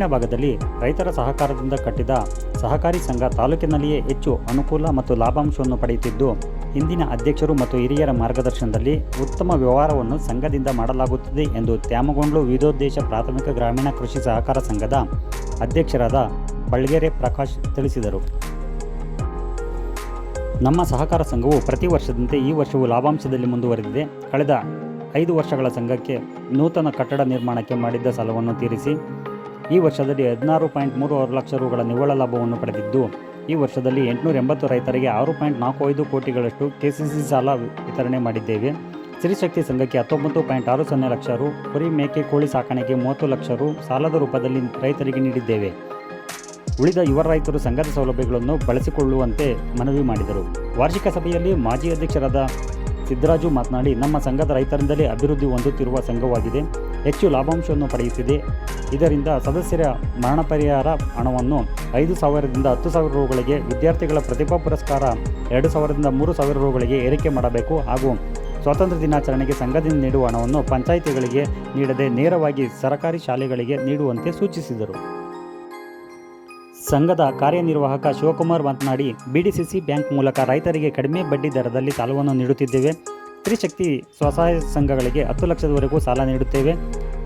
ಗ್ರಾಮೀಣ ಭಾಗದಲ್ಲಿ ರೈತರ ಸಹಕಾರದಿಂದ ಕಟ್ಟಿದ ಸಹಕಾರಿ ಸಂಘ ತಾಲೂಕಿನಲ್ಲಿಯೇ ಹೆಚ್ಚು ಅನುಕೂಲ ಮತ್ತು ಲಾಭಾಂಶವನ್ನು ಪಡೆಯುತ್ತಿದ್ದು ಹಿಂದಿನ ಅಧ್ಯಕ್ಷರು ಮತ್ತು ಹಿರಿಯರ ಮಾರ್ಗದರ್ಶನದಲ್ಲಿ ಉತ್ತಮ ವ್ಯವಹಾರವನ್ನು ಸಂಘದಿಂದ ಮಾಡಲಾಗುತ್ತದೆ ಎಂದು ತ್ಯಾಮಗೊಂಡ್ಲು ವಿವಿಧೋದ್ದೇಶ ಪ್ರಾಥಮಿಕ ಗ್ರಾಮೀಣ ಕೃಷಿ ಸಹಕಾರ ಸಂಘದ ಅಧ್ಯಕ್ಷರಾದ ಬಳ್ಗೆರೆ ಪ್ರಕಾಶ್ ತಿಳಿಸಿದರು. ನಮ್ಮ ಸಹಕಾರ ಸಂಘವು ಪ್ರತಿ ವರ್ಷದಂತೆ ಈ ವರ್ಷವೂ ಲಾಭಾಂಶದಲ್ಲಿ ಮುಂದುವರೆದಿದೆ. ಕಳೆದ ಐದು ವರ್ಷಗಳ ಸಂಘಕ್ಕೆ ನೂತನ ಕಟ್ಟಡ ನಿರ್ಮಾಣಕ್ಕೆ ಮಾಡಿದ್ದ ಸಾಲವನ್ನು ತೀರಿಸಿ ಈ ವರ್ಷದಲ್ಲಿ ಹದಿನಾರು ಪಾಯಿಂಟ್ ಮೂರು ಆರು ಲಕ್ಷ ರುಗಳ ನಿವ್ವಳ ಲಾಭವನ್ನು ಪಡೆದಿದ್ದು, ಈ ವರ್ಷದಲ್ಲಿ ಎಂಟುನೂರ ಎಂಬತ್ತು ರೈತರಿಗೆ ಆರು ಪಾಯಿಂಟ್ ನಾಲ್ಕು ಐದು ಕೋಟಿಗಳಷ್ಟು ಕೆಸಿಸಿ ಸಾಲ ವಿತರಣೆ ಮಾಡಿದ್ದೇವೆ. ಸ್ತ್ರೀಶಕ್ತಿ ಸಂಘಕ್ಕೆ ಹತ್ತೊಂಬತ್ತು ಪಾಯಿಂಟ್ ಆರು ಸೊನ್ನೆ ಲಕ್ಷ ರು, ಕುರಿ ಮೇಕೆ ಕೋಳಿ ಸಾಕಾಣಿಕೆ ಮೂವತ್ತು ಲಕ್ಷ ರು ಸಾಲದ ರೂಪದಲ್ಲಿ ರೈತರಿಗೆ ನೀಡಿದ್ದೇವೆ. ಉಳಿದ ಯುವ ರೈತರು ಸಂಘದ ಸೌಲಭ್ಯಗಳನ್ನು ಬಳಸಿಕೊಳ್ಳುವಂತೆ ಮನವಿ ಮಾಡಿದರು. ವಾರ್ಷಿಕ ಸಭೆಯಲ್ಲಿ ಮಾಜಿ ಅಧ್ಯಕ್ಷರಾದ ಸಿದ್ದರಾಜು ಮಾತನಾಡಿ, ನಮ್ಮ ಸಂಘದ ರೈತರಿಂದಲೇ ಅಭಿವೃದ್ಧಿ ಹೊಂದುತ್ತಿರುವ ಸಂಘವಾಗಿದೆ. ಹೆಚ್ಚು ಲಾಭಾಂಶವನ್ನು ಪಡೆಯುತ್ತಿದೆ. ಇದರಿಂದ ಸದಸ್ಯರ ಮರಣ ಪರಿಹಾರ ಹಣವನ್ನು ಐದು ಸಾವಿರದಿಂದ ಹತ್ತು ಸಾವಿರ ರೂಗಳಿಗೆ ವಿದ್ಯಾರ್ಥಿಗಳ ಪ್ರತಿಭಾ ಪುರಸ್ಕಾರ ಎರಡು ಸಾವಿರದಿಂದ ಮೂರು ಸಾವಿರ ರೂಗಳಿಗೆ ಏರಿಕೆ ಮಾಡಬೇಕು ಹಾಗೂ ಸ್ವಾತಂತ್ರ್ಯ ದಿನಾಚರಣೆಗೆ ಸಂಘದಿಂದ ನೀಡುವ ಹಣವನ್ನು ಪಂಚಾಯಿತಿಗಳಿಗೆ ನೀಡದೆ ನೇರವಾಗಿ ಸರ್ಕಾರಿ ಶಾಲೆಗಳಿಗೆ ನೀಡುವಂತೆ ಸೂಚಿಸಿದರು. ಸಂಘದ ಕಾರ್ಯನಿರ್ವಾಹಕ ಶಿವಕುಮಾರ್ ಮಾತನಾಡಿ, ಬಿಡಿಸಿಸಿ ಬ್ಯಾಂಕ್ ಮೂಲಕ ರೈತರಿಗೆ ಕಡಿಮೆ ಬಡ್ಡಿ ದರದಲ್ಲಿ ಸಾಲವನ್ನು ನೀಡುತ್ತಿದ್ದೇವೆ. ತ್ರಿಶಕ್ತಿ ಸ್ವಸಹಾಯ ಸಂಘಗಳಿಗೆ ಹತ್ತು ಲಕ್ಷದವರೆಗೂ ಸಾಲ ನೀಡುತ್ತೇವೆ.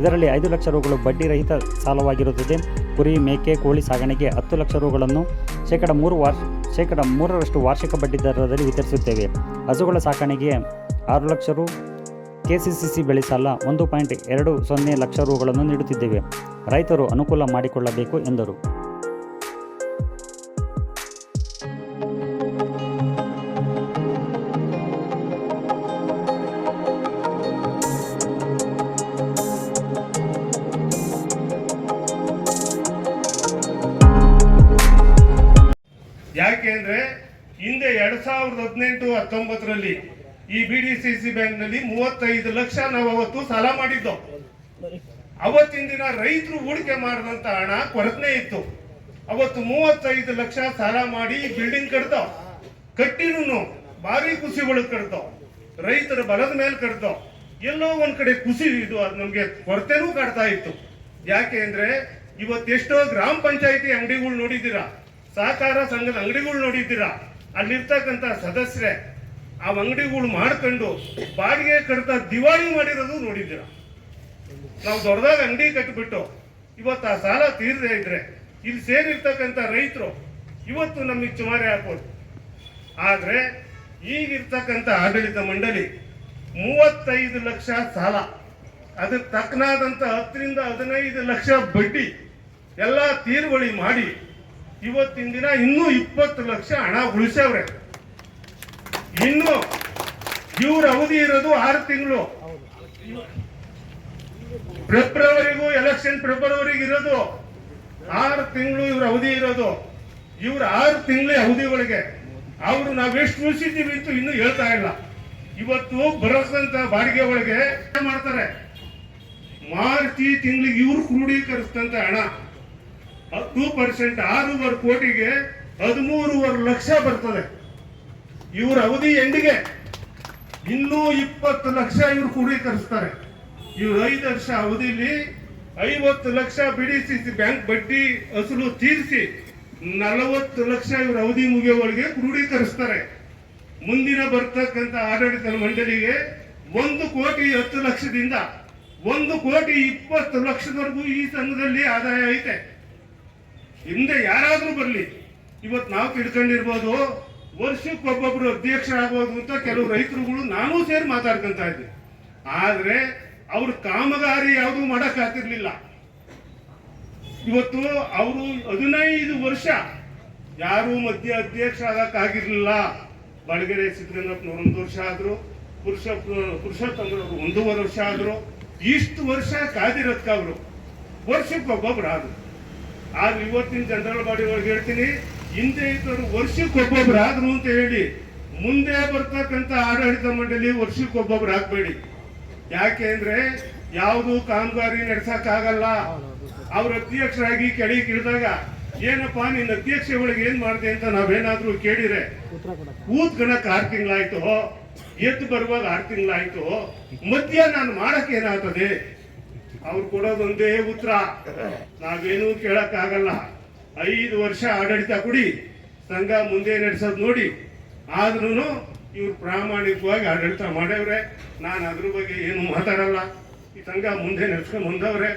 ಇದರಲ್ಲಿ ಐದು ಲಕ್ಷ ರೂಗಳು ಬಡ್ಡಿ ರಹಿತ ಸಾಲವಾಗಿರುತ್ತದೆ. ಕುರಿ, ಮೇಕೆ, ಕೋಳಿ ಸಾಗಣೆಗೆ ಹತ್ತು ಲಕ್ಷ ರೂಗಳನ್ನು ಶೇಕಡ ಮೂರು ವಾರ್ ಶೇಕಡ ಮೂರರಷ್ಟು ವಾರ್ಷಿಕ ಬಡ್ಡಿ ದರದಲ್ಲಿ ವಿತರಿಸುತ್ತೇವೆ. ಹಸುಗಳ ಸಾಕಣೆಗೆ ಆರು ಲಕ್ಷ ರು, ಕೆಸಿಸಿಸಿ ಬೆಳೆ ಸಾಲ ಒಂದು ಪಾಯಿಂಟ್ ಎರಡು ಸೊನ್ನೆ ಲಕ್ಷ ರೂಗಳನ್ನು ನೀಡುತ್ತಿದ್ದೇವೆ. ರೈತರು ಅನುಕೂಲ ಮಾಡಿಕೊಳ್ಳಬೇಕು ಎಂದರು. ಸಾವಿರದ ಹದಿನೆಂಟು ಹತ್ತೊಂಬತ್ತರಲ್ಲಿ ಈ ಬಿ ಡಿ ಸಿ ಸಿ ಬ್ಯಾಂಕ್ನಲ್ಲಿ ಮೂವತ್ತೈದು ಲಕ್ಷ ನಾವು ಅವತ್ತು ಸಾಲ ಮಾಡಿದ್ದು. ಅವತ್ತಿನ ದಿನ ರೈತರು ಹೂಡಿಕೆ ಮಾಡಿದಂತ ಹಣ ಕೊರತೆ ಇತ್ತು. ಅವತ್ತು ಮೂವತ್ತೈದು ಲಕ್ಷ ಸಾಲ ಮಾಡಿ ಬಿಲ್ಡಿಂಗ್ ಕಟ್ದೋ ಕಟ್ಟಿನೂ ಭಾರಿ ಒಳಗೆ ಕಟ್ದೋ ರೈತರ ಬಲದ ಮೇಲೆ ಕಟ್ದೋ ಎಲ್ಲೋ ಒಂದ್ ಕಡೆ ಖುಷಿ ಇದು ಅದು ನಮ್ಗೆ ಕೊರತೆನೂ ಕಾಡ್ತಾ ಇತ್ತು. ಯಾಕೆ ಅಂದ್ರೆ ಇವತ್ತೆಷ್ಟೋ ಗ್ರಾಮ ಪಂಚಾಯತಿ ಅಂಗಡಿಗಳು ನೋಡಿದ್ದೀರಾ, ಸಹಕಾರ ಸಂಘದ ಅಂಗಡಿಗಳು ನೋಡಿದ್ದೀರಾ ಅಲ್ಲಿರ್ತಕ್ಕಂಥ ಸದಸ್ಯರೇ, ಆ ಅಂಗಡಿಗಳು ಮಾಡ್ಕೊಂಡು ಬಾಡಿಗೆ ಕಡಿತ ದಿವಾಳಿ ಮಾಡಿರೋದು ನೋಡಿದ್ದೀರ. ನಾವು ದೊಡ್ಡದಾಗ ಅಂಗಡಿ ಕಟ್ಟಿಬಿಟ್ಟು ಇವತ್ತು ಆ ಸಾಲ ತೀರದೇ ಇದ್ರೆ ಇಲ್ಲಿ ಸೇರಿರ್ತಕ್ಕಂಥ ರೈತರು ಇವತ್ತು ನಮಗೆ ಚುಮಾರಿ ಹಾಕೋದು ಆದರೆ ಈಗಿರ್ತಕ್ಕಂಥ ಆಡಳಿತ ಮಂಡಳಿ ಮೂವತ್ತೈದು ಲಕ್ಷ ಸಾಲ, ಅದಕ್ಕೆ ತಕ್ಕನಾದಂಥ ಹತ್ತರಿಂದ ಹದಿನೈದು ಲಕ್ಷ ಬಡ್ಡಿ ಎಲ್ಲ ತೀರುವಳಿ ಮಾಡಿ ಇವತ್ತಿನ ದಿನ ಇನ್ನೂ ಇಪ್ಪತ್ತು ಲಕ್ಷ ಹಣ ಉಳಿಸವ್ರೆ. ಇನ್ನು ಇವ್ರ ಅವಧಿ ಇರೋದು ಆರು ತಿಂಗಳು. ಫೆಬ್ರವರಿಗೂ ಎಲೆಕ್ಷನ್ ಫೆಬ್ರವರಿಗೆ ಇರೋದು ಆರು ತಿಂಗಳು ಇವ್ರ ಅವಧಿ ಇರೋದು. ಇವ್ರ ಆರು ತಿಂಗಳೇ ಅವಧಿ ಒಳಗೆ ಅವರು ಎಷ್ಟು ಉಳಿಸಿದ್ದೀವಿ ಅಂತ ಇನ್ನೂ ಹೇಳ್ತಾ ಇಲ್ಲ. ಇವತ್ತು ಬರೋದಂತ ಬಾಡಿಗೆ ಒಳಗೆ ಮಾಡ್ತಾರೆ? ಮಾರ್ಚ್ ತಿಂಗಳಿಗೆ ಇವ್ರು ಕ್ರೋಢೀಕರಿಸಿದಂತ ಹಣ. ಹತ್ತು ಪರ್ಸೆಂಟ್ ಆರೂವರೆ ಕೋಟಿಗೆ ಹದಿಮೂರುವರೆ ಲಕ್ಷ ಬರ್ತದೆ. ಇವರ ಅವಧಿ ಎಂಡಿಗೆ ಇನ್ನೂ ಇಪ್ಪತ್ತು ಲಕ್ಷ ಇವ್ರು ಕ್ರೋಢೀಕರಿಸ್ತಾರೆ. ಇವ್ರ ಐದು ವರ್ಷ ಅವಧಿಲಿ ಐವತ್ತು ಲಕ್ಷ ಬಿಡಿಸಿ ಬ್ಯಾಂಕ್ ಬಡ್ಡಿ ಅಸಲು ತೀರಿಸಿ ನಲವತ್ತು ಲಕ್ಷ ಇವ್ರ ಅವಧಿ ಮುಗಿಯೋವರೆಗೆ ಕ್ರೋಢೀಕರಿಸ್ತಾರೆ. ಮುಂದಿನ ಬರ್ತಕ್ಕಂಥ ಆಡಳಿತ ಮಂಡಳಿಗೆ ಒಂದು ಕೋಟಿ ಹತ್ತು ಲಕ್ಷದಿಂದ ಒಂದು ಕೋಟಿ ಇಪ್ಪತ್ತು ಲಕ್ಷದವರೆಗೂ ಈ ಸಂಘದಲ್ಲಿ ಆದಾಯ ಐತೆ. ಹಿಂದೆ ಯಾರಾದರೂ ಬರಲಿ. ಇವತ್ತು ನಾವು ತಿಳ್ಕೊಂಡಿರ್ಬೋದು ವರ್ಷಕ್ಕೆ ಒಬ್ಬೊಬ್ರು ಅಧ್ಯಕ್ಷರಾಗ್ಬೋದು ಅಂತ ಕೆಲವು ರೈತರುಗಳು ನಾನೂ ಸೇರಿ ಮಾತಾಡ್ಕೊಂತ ಇದ್ದೆ. ಆದ್ರೆ ಅವ್ರ ಕಾಮಗಾರಿ ಯಾವುದೂ ಮಾಡಕ್ ಆಗ್ತಿರ್ಲಿಲ್ಲ. ಇವತ್ತು ಅವರು ಹದಿನೈದು ವರ್ಷ ಯಾರು ಮಧ್ಯ ಅಧ್ಯಕ್ಷ ಆಗಕ್ಕಾಗಿರ್ಲಿಲ್ಲ ಬಡಗೆರೆ ಸಿದ್ದರಂಗಪ್ಪನವ್ರು ಒಂದು ವರ್ಷ ಆದ್ರು, ಪುರುಷ ಪುರುಷೋತ್ತಮರವರು ಒಂದೂವರೆ ವರ್ಷ ಆದ್ರು. ಇಷ್ಟು ವರ್ಷ ಕಾದಿರೋದ್ಕ ಅವರು ವರ್ಷಕ್ಕೆ ಒಬ್ಬೊಬ್ರು ಆದ್ರು ಆದ್ರೆ ಇವತ್ತಿನ ಜನರಲ್ ಬಾಡಿ ಒಳಗೆ ಹೇಳ್ತೀನಿ ಹಿಂದೆ ಇದ್ದವರು ವರ್ಷಕ್ಕೆ ಒಬ್ಬೊಬ್ರು ಆದ್ರು ಅಂತ ಹೇಳಿ ಮುಂದೆ ಬರ್ತಕ್ಕಂಥ ಆಡಳಿತ ಮಂಡಳಿ ವರ್ಷಕ್ಕೆ ಒಬ್ಬೊಬ್ರು ಹಾಕ್ಬೇಡಿ ಯಾಕೆ ಅಂದ್ರೆ ಯಾವುದು ಕಾಮಗಾರಿ ನಡ್ಸಕ್ ಆಗಲ್ಲ ಅವ್ರ ಅಧ್ಯಕ್ಷರಾಗಿ ಕೆಳಗೆ ಇಳಿದಾಗ ಏನಪ್ಪಾ ನಿನ್ನ ಅಧ್ಯಕ್ಷ ಒಳಗೆ ಏನ್ ಮಾಡಿದೆ ಅಂತ ನಾವೇನಾದ್ರೂ ಕೇಳಿದ್ರೆ ಕೂತ್ಕಣಕ್ ಆರು ತಿಂಗಳಾಯ್ತು ಎದ್ದು ಬರುವಾಗ ಆರು ತಿಂಗಳಾಯ್ತು ಮಧ್ಯ ನಾನು ಮಾಡಕ್ ಏನಾಗ್ತದೆ? ಅವ್ರು ಕೊಡೋದೊಂದೇ ಉತ್ತರ. ನಾವೇನೂ ಕೇಳಕ್ಕಾಗಲ್ಲ. ಐದು ವರ್ಷ ಆಡಳಿತ ಕೊಡಿ, ಸಂಘ ಮುಂದೆ ನಡೆಸೋದು ನೋಡಿ. ಆದ್ರೂ ಇವ್ರು ಪ್ರಾಮಾಣಿಕವಾಗಿ ಆಡಳಿತ ಮಾಡವ್ರೆ ನಾನು ಅದ್ರ ಬಗ್ಗೆ ಏನು ಮಾತಾಡಲ್ಲ. ಈ ಸಂಘ ಮುಂದೆ ನಡ್ಸ್ಕೊಂಡು ಬಂದವ್ರೆ.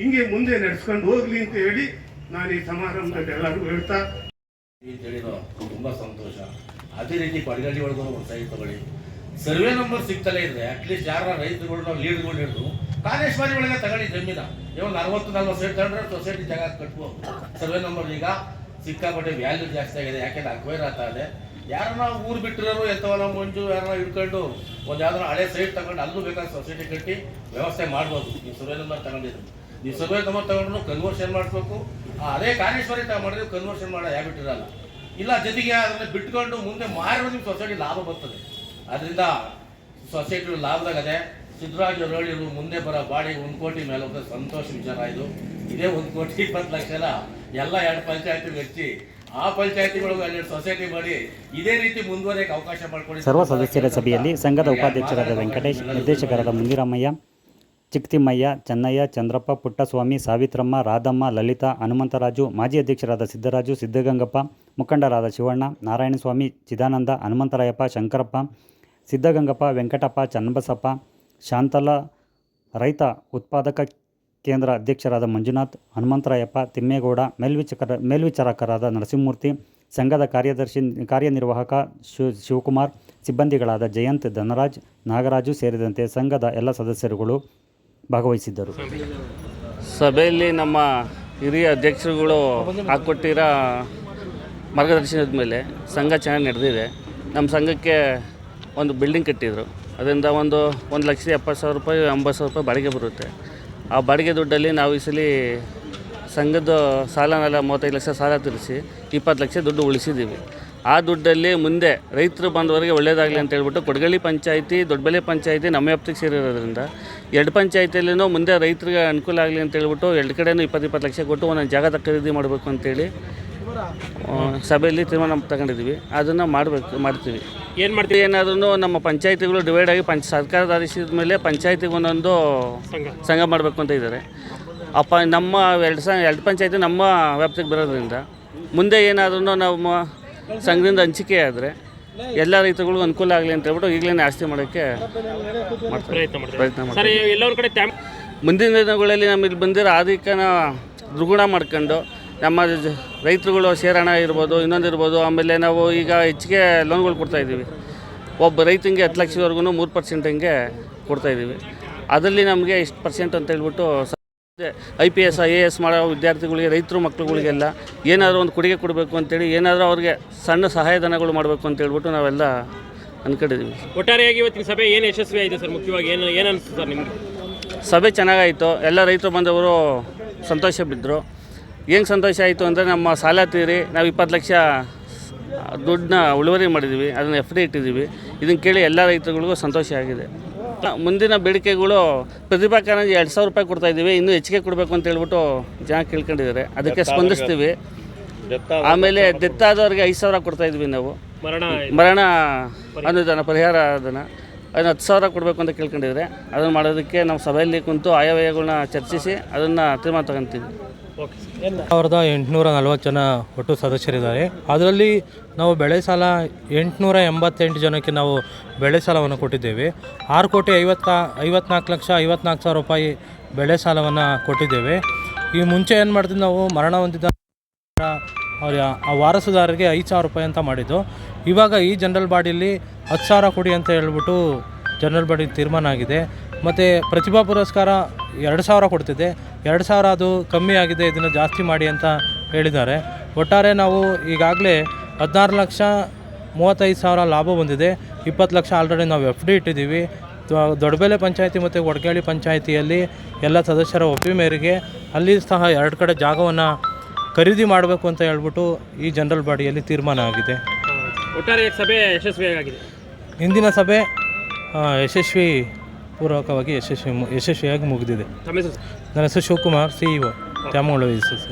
ಹಿಂಗೆ ಮುಂದೆ ನಡೆಸ್ಕೊಂಡು ಹೋಗ್ಲಿ ಅಂತ ಹೇಳಿ ನಾನು ಈ ಸಮಾರಂಭದಲ್ಲಿ ಎಲ್ಲರಿಗೂ ಹೇಳ್ತಾ ಅಂತ ತುಂಬ ಸಂತೋಷ. ಅದೇ ರೀತಿ ಕೊಡಗಳ್ಳಿ ಒಳಗೂ ಒಂದು ತಗೊಳ್ಳಿ. ಸರ್ವೆ ನಂಬರ್ ಸಿಗ್ತಲೇ ಇದ್ರೆ ಅಟ್ಲೀಸ್ಟ್ ಯಾರ ರೈತರುಗಳು ನಾವು ಲೀಡ್ಗಳು ಕಾಲೇಶ್ವರಿ ಒಳಗೆ ತಗೊಳ್ಳಿ ಜಮೀನ. ಇವಾಗ ಅರವತ್ತು ನಲ್ವತ್ತು ಸೈಟ್ ತಗೊಂಡ್ರೆ ಸೊಸೈಟಿ ಜಾಗ ಕಟ್ಬೋದು. ಸರ್ವೆ ನಂಬರ್ ಈಗ ಸಿಕ್ಕಾಪಟ್ಟೆ ವ್ಯಾಲ್ಯೂ ಜಾಸ್ತಿ ಆಗಿದೆ. ಯಾಕೆಂದ್ರೆ ಅಕ್ವೈರ್ ಆಗ್ತಾ ಇದೆ. ಯಾರನ್ನ ಊರು ಬಿಟ್ಟಿರೋರು ಎಂಥವನ್ನ ಮಂಜು, ಯಾರನ್ನ ಇಟ್ಕೊಂಡು ಒಂದು ಯಾವ್ದಾರ ಹಳೆ ಸೈಟ್ ತಗೊಂಡು ಅಲ್ಲೂ ಬೇಕಾದ ಸೊಸೈಟಿ ಕಟ್ಟಿ ವ್ಯವಸ್ಥೆ ಮಾಡ್ಬೋದು. ನೀವು ಸರ್ವೆ ನಂಬರ್ ತಗೊಂಡಿದ್ರು ನೀವು ಸರ್ವೆ ನಂಬರ್ ತಗೊಂಡ್ರು ಕನ್ವರ್ಷನ್ ಮಾಡಿಸ್ಬೇಕು. ಅದೇ ಕಾಲೇಶ್ವರಿ ಮಾಡಿದ್ರೆ ಕನ್ವರ್ಷನ್ ಮಾಡೋ ಯಾವ ಬಿಟ್ಟಿರಲ್ಲ ಇಲ್ಲ, ಜೊತೆಗೆ ಅದನ್ನ ಬಿಟ್ಕೊಂಡು ಮುಂದೆ ಮಾರಿದ್ರೆ ನಿಮ್ಮ ಸೊಸೈಟಿ ಲಾಭ ಬರ್ತದೆ. ಅದರಿಂದ ಸೊಸೈಟಿ ಲಾಭದಾಗದೆ ಸಿದ್ದರಾಜ್ ಅವರು ಹೇಳಿದ್ರು ಮುಂದೆ ಬರೋ ಬಾಡಿಗೆ ಒಂದು ಕೋಟಿ ಮೇಲೆ ಹೋದ್ರೆ ಸಂತೋಷ ವಿಚಾರ ಇದು. ಇದೇ ಒಂದು ಕೋಟಿ ಇಪ್ಪತ್ತು ಲಕ್ಷ ಎಲ್ಲ ಎಲ್ಲ ಎರಡು ಪಂಚಾಯತಿಗೆ ಹೆಚ್ಚಿ ಆ ಪಂಚಾಯತಿಗಳಿಗೆ ಎರಡು ಸೊಸೈಟಿ ಮಾಡಿ ಇದೇ ರೀತಿ ಮುಂದುವರೆಯಕ್ಕೆ ಅವಕಾಶ ಮಾಡಿಕೊಡಿ. ಸರ್ವ ಸದಸ್ಯರ ಸಭೆಯಲ್ಲಿ ಸಂಘದ ಉಪಾಧ್ಯಕ್ಷರಾದ ವೆಂಕಟೇಶ್ ನಿರ್ದೇಶಕರಾದ ಮುನಿರಾಮಯ್ಯ ಚಿಕ್ತಿಮಯ್ಯ ಚೆನ್ನಯ್ಯ ಚಂದ್ರಪ್ಪ ಪುಟ್ಟಸ್ವಾಮಿ ಸಾವಿತ್ರಮ್ಮ ರಾಧಮ್ಮ ಲಲಿತಾ ಹನುಮಂತರಾಜು ಮಾಜಿ ಅಧ್ಯಕ್ಷರಾದ ಸಿದ್ದರಾಜು ಸಿದ್ದಗಂಗಪ್ಪ ಮುಖಂಡರಾದ ಶಿವಣ್ಣ ನಾರಾಯಣಸ್ವಾಮಿ ಚಿದಾನಂದ ಹನುಮಂತರಾಯಪ್ಪ ಶಂಕರಪ್ಪ ಸಿದ್ದಗಂಗಪ್ಪ ವೆಂಕಟಪ್ಪ ಚನ್ನಬಸಪ್ಪ ಶಾಂತಲ ರೈತ ಉತ್ಪಾದಕ ಕೇಂದ್ರ ಅಧ್ಯಕ್ಷರಾದ ಮಂಜುನಾಥ್, ಹನುಮಂತರಾಯಪ್ಪ, ತಿಮ್ಮೇಗೌಡ ಮೇಲ್ವಿಚಕರ ಮೇಲ್ವಿಚಾರಕರಾದ ನರಸಿಂಹಮೂರ್ತಿ, ಸಂಘದ ಕಾರ್ಯದರ್ಶಿ, ಕಾರ್ಯನಿರ್ವಾಹಕ ಶಿವ ಶಿವಕುಮಾರ್, ಸಿಬ್ಬಂದಿಗಳಾದ ಜಯಂತ್ ಧನರಾಜ್, ನಾಗರಾಜು ಸೇರಿದಂತೆ ಸಂಘದ ಎಲ್ಲ ಸದಸ್ಯರುಗಳು ಭಾಗವಹಿಸಿದ್ದರು. ಸಭೆಯಲ್ಲಿ ನಮ್ಮ ಹಿರಿಯ ಅಧ್ಯಕ್ಷರುಗಳು ಹಾಕ್ಕೊಟ್ಟಿರೋ ಮಾರ್ಗದರ್ಶನದ ಮೇಲೆ ಸಂಘ ಚೆನ್ನಾಗಿ ನಡೆದಿದೆ. ನಮ್ಮ ಸಂಘಕ್ಕೆ ಒಂದು ಬಿಲ್ಡಿಂಗ್ ಕಟ್ಟಿದರು. ಅದರಿಂದ ಒಂದು ಒಂದು ಲಕ್ಷದ ಎಪ್ಪತ್ತು ಸಾವಿರ ರೂಪಾಯಿ, ಎಂಬತ್ತು ಸಾವಿರ ರೂಪಾಯಿ ಬಾಡಿಗೆ ಬರುತ್ತೆ. ಆ ಬಾಡಿಗೆ ದುಡ್ಡಲ್ಲಿ ನಾವು ಈ ಸಲ ಸಂಘದ ಸಾಲನೆಲ್ಲ ಮೂವತ್ತೈದು ಲಕ್ಷ ಸಾಲ ತೀರಿಸಿ ಇಪ್ಪತ್ತು ಲಕ್ಷ ದುಡ್ಡು ಉಳಿಸಿದ್ದೀವಿ. ಆ ದುಡ್ಡಲ್ಲಿ ಮುಂದೆ ರೈತರು ಬಂದವರಿಗೆ ಒಳ್ಳೆಯದಾಗಲಿ ಅಂತ ಹೇಳ್ಬಿಟ್ಟು ಕೊಡಗಳ್ಳಿ ಪಂಚಾಯಿತಿ ದೊಡ್ಡಬೆಲೆ ಪಂಚಾಯಿತಿ ನಮ್ಮ ವ್ಯಾಪ್ತಿಗೆ ಸೇರಿರೋದ್ರಿಂದ ಎರಡು ಪಂಚಾಯಿತಿಯಲ್ಲಿನೂ ಮುಂದೆ ರೈತರಿಗೆ ಅನುಕೂಲ ಆಗಲಿ ಅಂತ ಹೇಳ್ಬಿಟ್ಟು ಎರಡು ಕಡೆಯೂ ಇಪ್ಪತ್ತು ಇಪ್ಪತ್ತು ಲಕ್ಷ ಕೊಟ್ಟು ಒಂದೊಂದು ಜಾಗದ ಖರೀದಿ ಮಾಡಬೇಕು ಅಂತೇಳಿ ಸಭೆಯಲ್ಲಿ ತೀರ್ಮಾನ ತಗೊಂಡಿದ್ದೀವಿ. ಅದನ್ನು ಮಾಡಬೇಕು ಮಾಡ್ತೀವಿ. ಏನು ಮಾಡ್ತೀವಿ ಏನಾದ್ರೂ ನಮ್ಮ ಪಂಚಾಯತಿಗಳು ಡಿವೈಡ್ ಆಗಿ ಪಂಚ ಸರ್ಕಾರದ ಆದೇಶದ ಮೇಲೆ ಪಂಚಾಯತಿಗೆ ಒಂದೊಂದು ಸಂಘ. ಮಾಡಬೇಕು ಅಂತ ಇದ್ದಾರೆ. ಅಪ್ಪ ನಮ್ಮ ಎರಡು ಸಂಘ ಎರಡು ಪಂಚಾಯತಿ ನಮ್ಮ ವ್ಯಾಪ್ತಿಗೆ ಬರೋದ್ರಿಂದ ಮುಂದೆ ಏನಾದ್ರೂ ನಮ್ಮ ಸಂಘದಿಂದ ಹಂಚಿಕೆ ಆದರೆ ಎಲ್ಲ ರೈತರುಗಳಿಗೂ ಅನುಕೂಲ ಆಗಲಿ ಅಂತ ಹೇಳ್ಬಿಟ್ಟು ಈಗಲೇ ಆಸ್ತಿ ಮಾಡೋಕ್ಕೆ ಪ್ರಯತ್ನ ಮಾಡ್ತಾರೆ. ಮುಂದಿನ ದಿನಗಳಲ್ಲಿ ನಮ್ಮ ಇಲ್ಲಿ ಬಂದಿರೋ ಆದಿಕನ ದುರ್ಗುಣ ಮಾಡ್ಕೊಂಡು ನಮ್ಮ ಜ- ರೈತರುಗಳು ಹಣ ಇರ್ಬೋದು ಇನ್ನೊಂದು ಇರ್ಬೋದು ಆಮೇಲೆ ನಾವು ಈಗ ಹೆಚ್ಚಿಗೆ ಲೋನ್ಗಳು ಕೊಡ್ತಾಯಿದ್ದೀವಿ ಒಬ್ಬ ರೈತಂಗೆ ಹತ್ತು ಲಕ್ಷದವರೆಗೂ ಮೂರು ಪರ್ಸೆಂಟ್ ಹಂಗೆ ಕೊಡ್ತಾಯಿದ್ದೀವಿ ಅದರಲ್ಲಿ ನಮಗೆ ಇಷ್ಟು ಪರ್ಸೆಂಟ್ ಅಂತ ಹೇಳ್ಬಿಟ್ಟು I P S I A S ಮಾಡೋ ವಿದ್ಯಾರ್ಥಿಗಳಿಗೆ ರೈತರು ಮಕ್ಕಳುಗಳಿಗೆಲ್ಲ ಏನಾದರೂ ಒಂದು ಕೊಡುಗೆ ಕೊಡಬೇಕು ಅಂತೇಳಿ ಏನಾದರೂ ಅವ್ರಿಗೆ ಸಣ್ಣ ಸಹಾಯಧನಗಳು ಮಾಡಬೇಕು ಅಂತ ಹೇಳ್ಬಿಟ್ಟು ನಾವೆಲ್ಲ ಅಂದ್ಕೊಂಡಿದ್ದೀವಿ ಒಟ್ಟಾರೆಯಾಗಿ ಇವತ್ತಿನ ಸಭೆ ಏನು ಯಶಸ್ವಿ ಆಯಿತು ಸರ್? ಮುಖ್ಯವಾಗಿ ಏನು ಏನು ಅನಿಸ್ತು ಸರ್ ನಿಮಗೆ? ಸಭೆ ಚೆನ್ನಾಗಾಯಿತು. ಎಲ್ಲ ರೈತರು ಬಂದವರು ಸಂತೋಷ ಬಿದ್ದರು ಹೆಂಗೆ ಸಂತೋಷ ಆಯಿತು ಅಂದರೆ ನಮ್ಮ ಸಾಲ ತೀರಿ ನಾವು ಇಪ್ಪತ್ತು ಲಕ್ಷ ದುಡ್ಡನ್ನ ಉಳುವರಿ ಮಾಡಿದ್ದೀವಿ ಅದನ್ನು ಎಫ್ ಡಿ ಇಟ್ಟಿದ್ದೀವಿ ಇದನ್ನು ಕೇಳಿ ಎಲ್ಲ ರೈತರುಗಳಿಗೂ ಸಂತೋಷ ಆಗಿದೆ. ಮುಂದಿನ ಬೇಡಿಕೆಗಳು ಪ್ರತಿಭಾ ಕಾರಂಜಿ ಎರಡು ಸಾವಿರ ರೂಪಾಯಿ ಕೊಡ್ತಾ ಇದ್ದೀವಿ ಇನ್ನೂ ಹೆಚ್ಚಿಗೆ ಕೊಡಬೇಕು ಅಂತ ಹೇಳ್ಬಿಟ್ಟು ಜನ ಕೇಳ್ಕೊಂಡಿದ್ದಾರೆ. ಅದಕ್ಕೆ ಸ್ಪಂದಿಸ್ತೀವಿ. ಆಮೇಲೆ ದೆತ್ತಾದವ್ರಿಗೆ ಐದು ಸಾವಿರ ಕೊಡ್ತಾ ಇದ್ವಿ ನಾವು. ಮರಣ ಮರಣ ಅನುದಾನ ಪರಿಹಾರ ಅದನ್ನು ಅದನ್ನು ಹತ್ತು ಸಾವಿರ ಕೊಡಬೇಕು ಅಂತ ಕೇಳ್ಕೊಂಡಿದ್ರೆ ಅದನ್ನು ಮಾಡೋದಕ್ಕೆ ನಮ್ಮ ಸಭೆಯಲ್ಲಿ ಕುಂತು ಆಯವ್ಯಯಗಳನ್ನ ಚರ್ಚಿಸಿ ಅದನ್ನು ತೀರ್ಮಾನ ತಗೊಂತೀವಿ. ಸಾವಿರದ ಎಂಟುನೂರ ನಲವತ್ತು ಜನ ಒಟ್ಟು ಸದಸ್ಯರಿದ್ದಾರೆ. ಅದರಲ್ಲಿ ನಾವು ಬೆಳೆ ಸಾಲ ಎಂಟುನೂರ ಎಂಬತ್ತೆಂಟು ಜನಕ್ಕೆ ನಾವು ಬೆಳೆ ಸಾಲವನ್ನು ಕೊಟ್ಟಿದ್ದೇವೆ. ಆರು ಕೋಟಿ ಐವತ್ತ, ಐವತ್ನಾಲ್ಕು ಲಕ್ಷ ಐವತ್ನಾಲ್ಕು ಸಾವಿರ ರೂಪಾಯಿ ಬೆಳೆ ಸಾಲವನ್ನು ಕೊಟ್ಟಿದ್ದೇವೆ. ಈ ಮುಂಚೆ ಏನು ಮಾಡ್ತೀವಿ ನಾವು, ಮರಣ ಹೊಂದಿದ ಅವ್ರ, ಆ ವಾರಸುದಾರರಿಗೆ ಐದು ಸಾವಿರ ರೂಪಾಯಿ ಅಂತ ಮಾಡಿದ್ದು. ಇವಾಗ ಈ ಜನರಲ್ ಬಾಡಿಯಲ್ಲಿ ಹತ್ತು ಸಾವಿರ ಕೊಡಿ ಅಂತ ಹೇಳ್ಬಿಟ್ಟು ಜನರಲ್ ಬಾಡಿ ತೀರ್ಮಾನ ಆಗಿದೆ. ಮತ್ತು ಪ್ರತಿಭಾ ಪುರಸ್ಕಾರ ಎರಡು ಸಾವಿರ ಕೊಡ್ತಿದೆ ಎರಡು ಸಾವಿರ ಅದು ಕಮ್ಮಿ ಆಗಿದೆ ಇದನ್ನು ಜಾಸ್ತಿ ಮಾಡಿ ಅಂತ ಹೇಳಿದ್ದಾರೆ. ಒಟ್ಟಾರೆ ನಾವು ಈಗಾಗಲೇ ಹದಿನಾರು ಲಕ್ಷ ಮೂವತ್ತೈದು ಸಾವಿರ ಲಾಭ ಬಂದಿದೆ. ಇಪ್ಪತ್ತು ಲಕ್ಷ ಆಲ್ರೆಡಿ ನಾವು ಎಫ್ ಡಿ ಇಟ್ಟಿದ್ದೀವಿ. ದೊಡ್ಡಬೆಲೆ ಪಂಚಾಯಿತಿ ಮತ್ತು ಒಡಗೇಳಿ ಪಂಚಾಯತಿಯಲ್ಲಿ ಎಲ್ಲ ಸದಸ್ಯರ ಒಪ್ಪಿಗೆ ಮೇರೆಗೆ ಅಲ್ಲಿ ಸಹ ಎರಡು ಕಡೆ ಜಾಗವನ್ನು ಖರೀದಿ ಮಾಡಬೇಕು ಅಂತ ಹೇಳ್ಬಿಟ್ಟು ಈ ಜನರಲ್ ಬಾಡಿಯಲ್ಲಿ ತೀರ್ಮಾನ ಆಗಿದೆ. ಒಟ್ಟಾರೆ ಸಭೆ ಯಶಸ್ವಿಯಾಗಿದೆ. ಇಂದಿನ ಸಭೆ ಯಶಸ್ವಿ ಪೂರ್ವಕವಾಗಿ ಯಶಸ್ವಿ ಯಶಸ್ವಿಯಾಗಿ ಮುಗಿದಿದೆ? ನನ್ನ ಹೆಸರು Shivakumar C E O Thyamangala S S